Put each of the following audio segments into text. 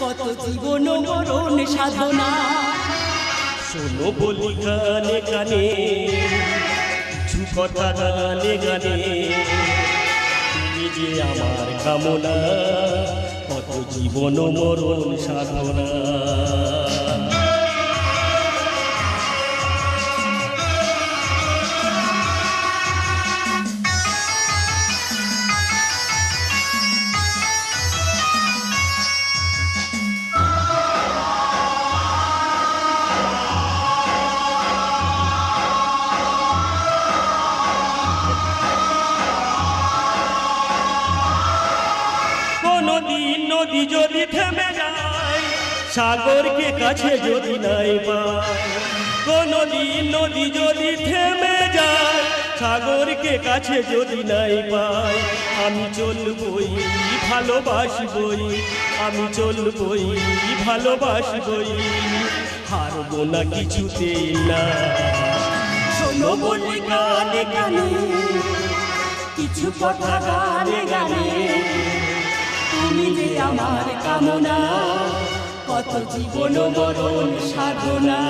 কত জীবন মরণ সাধনা। শোনো বলি গানে গানে কথা গানে গানে। যে আমার কামনা, কত জীবন মরণ সাধনা। কোনদিন নদী যদি থেমে যায়, সাগরকে কাছে যদি নাই পায়। কোনদিন নদী যদি থেমে যায়, সাগরকে কাছে যদি নাই পাই আমি চলবই, ভালোবাসবই, আমি চলবই, ভালোবাসবই, হারবো না কিছুতেই না। শোনো বলি গানে গানে, কিছু কথা গানে গানে তুমি যে আমার কামনা কত জীবন মরণ সাধনা।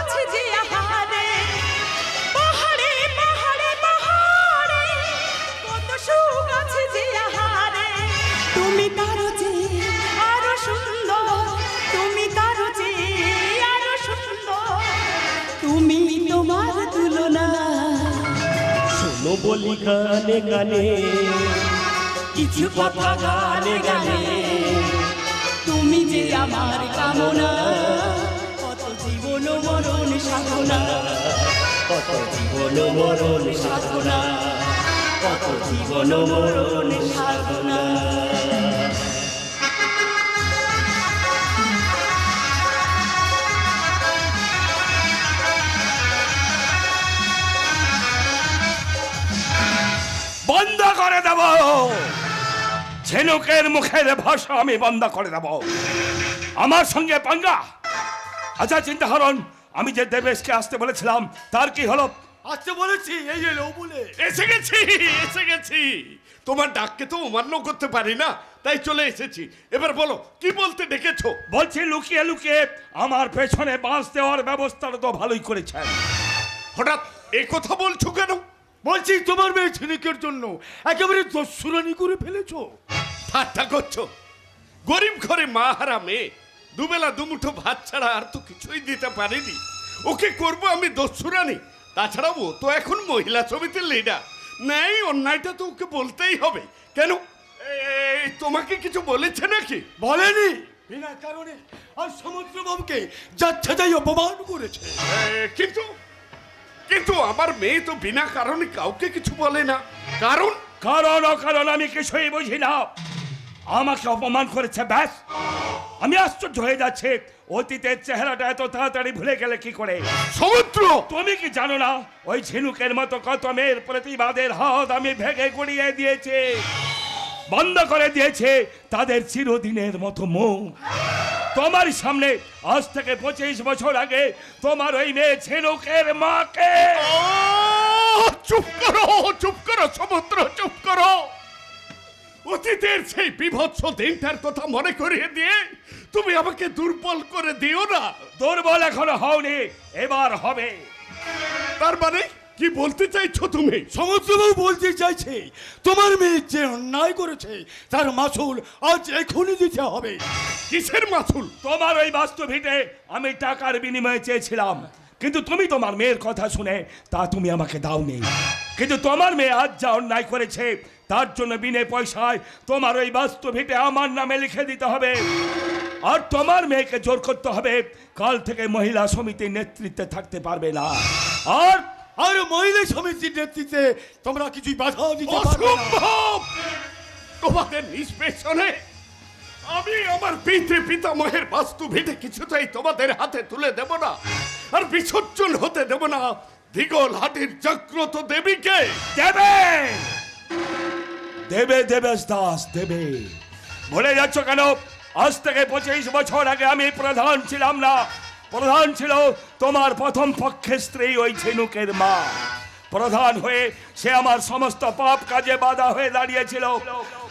আছে যে আহারে পাহাড়ে পাহাড়ে পাহাড়ে কত সুখ আছে যে আহারে। তুমি তারো চেয়ে আরও সুন্দর তুমি তারো চেয়ে আরও সুন্দর। তুমি তোমার তুলনা। শোনো বলি গানে গানে কিছু কথা গানে গানে। তুমি যে আমার কামনা মরণ সাধনা। কত জীবন মরণ সাধনা। কত জীবন মরণ সাধনা। বন্ধ করে দেব। ঝিনুকের মুখের ভাষা আমি বন্ধ করে দেব। আমার সঙ্গে পাঙ্গা। আচ্ছা চিন্তা হরণ আমি যে দেবেশকে আসতে বলেছিলাম তার কি হলো? আসতে বলেছি এই এলো বলে। এসে গেছি এসে গেছি। তোমার ডাককে তো অমান্য করতে পারি না তাই চলে এসেছি। এবার বলো কি বলতে ডেকেছো? বলছি লুকিয়ে লুকিয়ে আমার পেছনে বাঁশ দেওয়ার ব্যবস্থাটা তো ভালোই করেছেন। হঠাৎ এ কথা বলছো কেন? বলছি তোমার মেয়ে ছিনিকের জন্য একেবারে দস্যুরানি করে ফেলেছো। ঠাট্টা করছ। গরিব ঘরে মা হারা মেয়ে দুবেলা দুমুঠো ভাত ছাড়া আর তো কিছুই দিতে পারিনি। ওকে করব আমি দস্যুরানি। তাছাড়াও ও তো এখন মহিলা সমিতির লিডার নেই অন্যায়টা তো ওকে বলতেই হবে। কেন? তোমাকে কিছু বলেছে নাকি? বলেনি। বিনা কারণে আর সমুদ্রবাবুকে যাচ্ছে যাই অপমান করেছে। কিন্তু কিন্তু আমার মেয়ে তো বিনা কারণে কাউকে কিছু বলে না। কারণ? কারণ অকারণ আমি কিছুই বুঝি না। আমাকে অপমান করেছে ব্যাস। আমি আশ্চর্য হয়ে যাচ্ছে। অতীতের চেহারাটা এত তাড়াতাড়ি ভুলে গেলে কি করে? সমুদ্র! তুমি কি জানো না ওই ঝিনুকের মতো কত মেয়ের প্রতিবাদের হাত আমি ভেঙে গড়িয়ে দিয়েছে? বন্ধ করে দিয়েছে তাদের চিরদিনের মতো মুখ। তোমার সামনে আজ থেকে পঁচিশ বছর আগে তোমার ওই মেয়ে ঝিনুকের মাকে চুপ করো চুপ করো সমুদ্র চুপ করো। অতীতের সেই বিভৎস দিনটার কথা মনে করিয়ে দিয়ে তুমি আমাকে দুর্বল করে দিও না। দুর্বল এখনও হওনি এবার হবে। তার মানে কি বলতে চাইছো তুমি? সমুদ্রবাবু বলতে চাইছে তোমার মেয়ে যে অন্যায় করেছে তার মাসুল আজ এখনই দিতে হবে। কিসের মাসুল? তোমার ওই বাস্তু ভিটে আমি টাকার বিনিময়ে চেয়েছিলাম। কিন্তু তুমি তোমার মেয়ের কথা শুনে তা তুমি আমাকে দাওনি। কিন্তু তোমার মেয়ে আজ যা অন্যায় করেছে তার জন্য বিনে পয়সায় তোমার ওই বাস্তু ভিটে আমার নামে লিখে দিতে হবে। আর তোমার মেয়েকে জোর করতে হবে কাল থেকে মহিলা সমিতির নেতৃত্বে থাকতে পারবে না। আর আর মহিলা সমিতির নেতৃত্বে তোমরা কিছুই বাধা দিতে পারবে তোমাদের নিষ্পেষণে আমি আমার পিতৃ পিতামহের বাস্তু ভিটে কিছুতেই তোমাদের হাতে তুলে দেব না আর বিসর্জন হতে দেব না। দিগল হাটির জাগ্রত দেবীকে দেবে! দেবে দেবেশ দাস দেবে। ভুলে যাচ্ছ কেন? আজ থেকে পঁচিশ বছর আগে আমি প্রধান ছিলাম না। প্রধান ছিল তোমার প্রথম পক্ষের স্ত্রী ওই ঝিনুকের মা। প্রধান হয়ে সে আমার সমস্ত পাপ কাজে বাধা হয়ে দাঁড়িয়েছিল।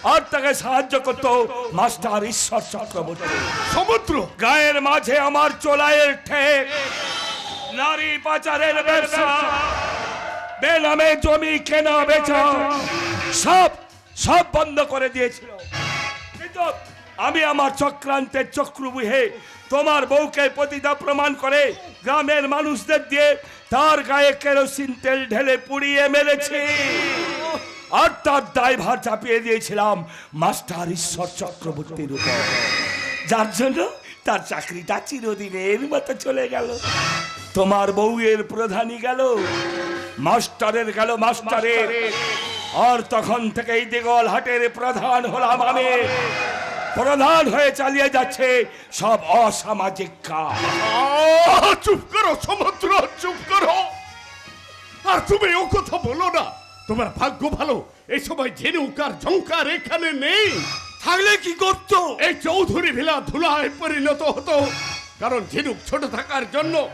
আর তাকে সাহায্য করত মাস্টার ঈশ্বর চক্রবর্তী। সমুদ্র। গায়ের মাঝে আমার চোলাইয়ের ঠেক। নারী পাচারের ব্যবসা। বেনামে জমি কেনা বেচা। সব সব বন্ধ করে দিয়েছিল। কিন্তু আমি আমার চক্রান্তের চক্রবুহে তোমার বউকে পতিতা প্রমাণ করে গ্রামের মানুষদের দিয়ে তার গায়ে কেরোসিন তেল ঢেলে পুড়িয়ে মেরেছি। আর তার দায়ভার চাপিয়ে দিয়েছিলাম মাস্টার ঈশ্বর চক্রবর্তীর উপর। যার জন্য তার চাকরিটা চিরদিনের মতো চলে গেল। তোমার বউয়ের প্রধানই গেল, মাস্টারের গেল মাস্টারের। আর তখন থেকেই দিগল হাটের প্রধান হলাম আমি। প্রধান হয়ে চালিয়ে যাচ্ছে সব অসামাজিক কাজ। চুপ করো সমুদ্র চুপ করো। আর তুমি ও কথা বলো না। তোমার ভাগ্য ভালো। এই সময় ঝিনুক আর ঝঙ্কার এখানে নেই। থাকলে কি করতো? এই চৌধুরী ভিলা ধুলায় পরিণত হতো। কারণ ঝিনুক ছোট থাকার জন্য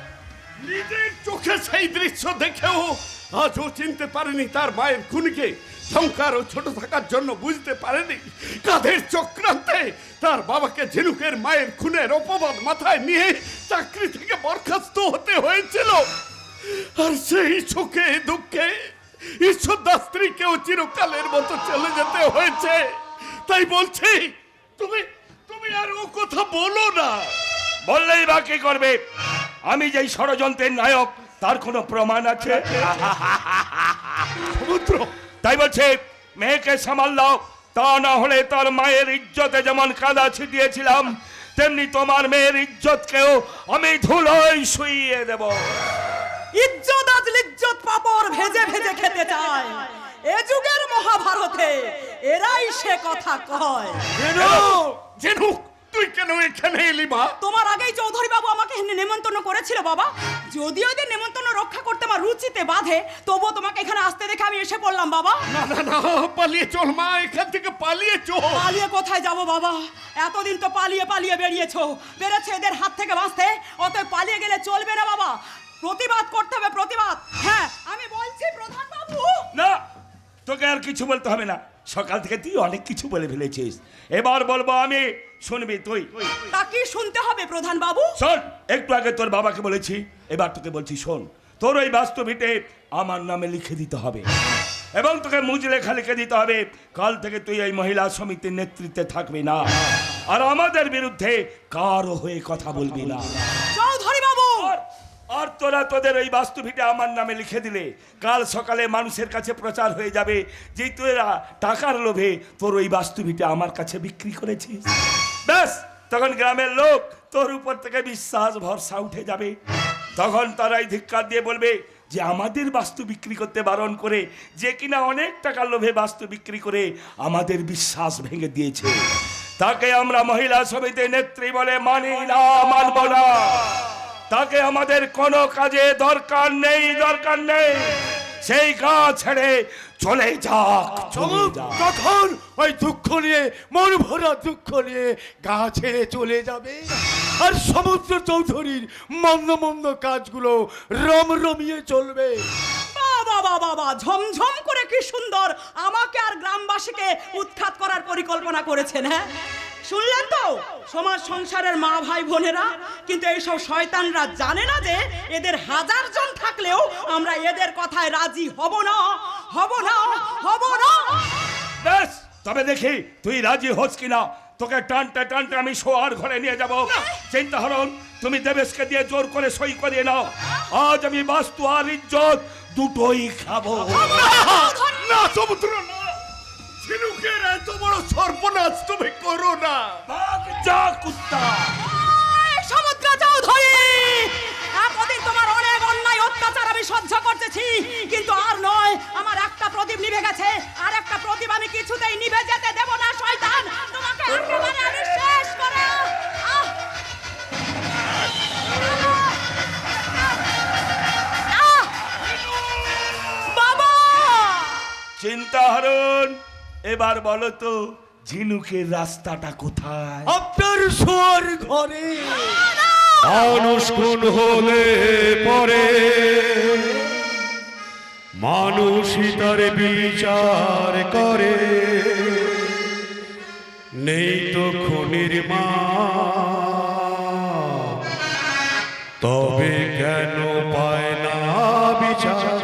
নিজের চোখে সেই দৃশ্য দেখেও আজও চিনতে পারেনি তার মায়ের খুনিকে। ঝঙ্কার ও ছোট থাকার জন্য বুঝতে পারেনি। কাঁধের চক্রান্তে তার বাবাকে ঝিনুকের মায়ের খুনের অপবাদ মাথায় নিয়ে চাকরি থেকে বরখাস্ত হতে হয়েছিল। আর সেই সুখে, দুঃখে ঈশ্বর দাস স্ত্রীকেও চিরকালের মতো চলে যেতে হয়েছে। তাই বলছি, তুমি তুমি আর ও কথা বলো না। বললেই বা কি করবে? আমি যেই ষড়যন্ত্রের নায়ক তার কোনো প্রমাণ আছে? সমুদ্র। তাই বলছে মেয়েকে সামাল দাও। তা না হলে তার মায়ের ইজ্জতে যেমন কাদা ছিটিয়েছিলাম তেমনি তোমার মেয়ের ইজ্জত ইজ্জতকেও আমি ধুলোয় শুইয়ে দেব। ইজ্জত আজ লিজ্জত পাপড় ভেজে ভেজে খেতে চায়। এ যুগের মহাভারতে এরাই সে কথা কয়। জেনুক তুই কেন এখানে এলি মা? তোমার আগেই চৌধুরী বাবু আমাকে নেমন্তন্ন করেছিল বাবা। যদিও এদের নেমন্তন্ন রক্ষা করতে আমার রুচিতে বাধে তবুও তোমাকে এখানে আসতে দেখে আমি এসে পড়লাম বাবা। না না না পালিয়ে চল মা এখান থেকে পালিয়ে চল। পালিয়ে কোথায় যাব বাবা? এতদিন তো পালিয়ে পালিয়ে বেরিয়েছো। বেড়েছে এদের হাত থেকে বাঁচতে অতএব পালিয়ে গেলে চলবে না বাবা। প্রতিবাদ করতে হবে প্রতিবাদ। হ্যাঁ আমি বলছি প্রধান বাবু না তোকে আর কিছু বলতে হবে না। সকাল থেকে তুই অনেক কিছু বলে ফেলেছিস। এবার বলব আমি শুনবি তুই। তা কি শুনতে হবে প্রধান বাবু? শোন একটু আগে তোর বাবাকে বলেছি এবার তোকে বলছি শোন তোর ওই বাস্তবিতে আমার নামে লিখে দিতে হবে। এবং তোকে মুজ লেখা লিখে দিতে হবে কাল থেকে তুই এই মহিলা সমিতির নেতৃত্বে থাকবি না। আর আমাদের বিরুদ্ধে কারও হয়ে কথা বলবি না। আর তোরা তোদের ওই বাস্তুভিটে আমার নামে লিখে দিলে। কাল সকালে মানুষের কাছে প্রচার হয়ে যাবে যে তোরা টাকার লোভে তোর ওই বাস্তুভিটে আমার কাছে বিক্রি করেছিস। ব্যাস, তখন গ্রামের লোক তোর উপর থেকে বিশ্বাস ভরসা উঠে যাবে। তখন তারাই ধিক্কার দিয়ে বলবে যে আমাদের বাস্তু বিক্রি করতে বারণ করে, যে কিনা অনেক টাকার লোভে বাস্তু বিক্রি করে আমাদের বিশ্বাস ভেঙে দিয়েছে। তাকে আমরা মহিলা সমিতির নেত্রী বলে মানি না, মানব না। তাকে আমাদের কোনো কাজে দরকার নেই দরকার নেই। সেই কাজ ছেড়ে চলে যাক চলে তখন ওই দুঃখ নিয়ে মন ভরা দুঃখ নিয়ে গা ছেড়ে চলে যাবে। আর সমুদ্র চৌধুরীর মন্দ মন্দ কাজগুলো রমরমিয়ে চলবে। বাবা বাবা বাবা ঝমঝম করে কি সুন্দর। আমাকে আর গ্রামবাসীকে উৎখাত করার পরিকল্পনা করেছেন হ্যাঁ? শুনলেন তো? সমাজ সংসারের মা ভাই বোনেরা কিন্তু এইসব শয়তানরা জানে না যে এদের হাজার জন থাকলেও আমরা এদের কথায় রাজি হব না হব না হব না। ব্যাস তবে দেখি তুই রাজি হোস কিনা? তোকে টানতে টানতে আমি শোয়ার ঘরে নিয়ে যাব। চিন্তা হরণ তুমি দেবেশকে দিয়ে জোর করে সই করিয়ে নাও। আজ আমি বাস্তু আর ইজ্জত দুটোই খাব। না সমুদ্র না। ঝিনুকের এত বড় সর্বনাশ তুমি এবার বলো তো ঝিনুকের রাস্তাটা কোথায়? আপনার শোয়ার ঘরে। মানুষ খুন হলে পরে মানুষই তার বিচার করে। নেই তো খুনির মা তবে কেন পায় না বিচার?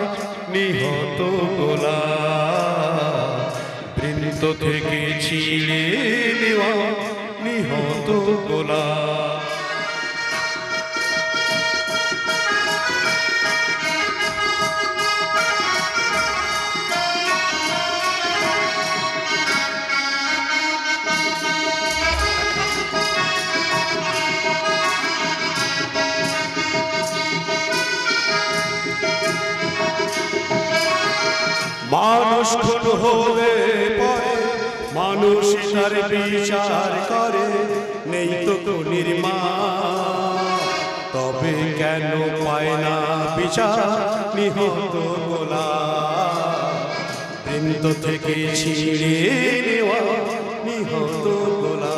নিহত গোলা বৃন্দ থেকে নেওয়া নিহত গোলা। মানুষ হলে পরে মানুষ তার বিচার করে নেই তো নির্মা। তবে কেন পায় না বিচার? নিহত গোলা। বৃন্দ থেকে ছিঁড়ে নেওয়া নিহত গোলা।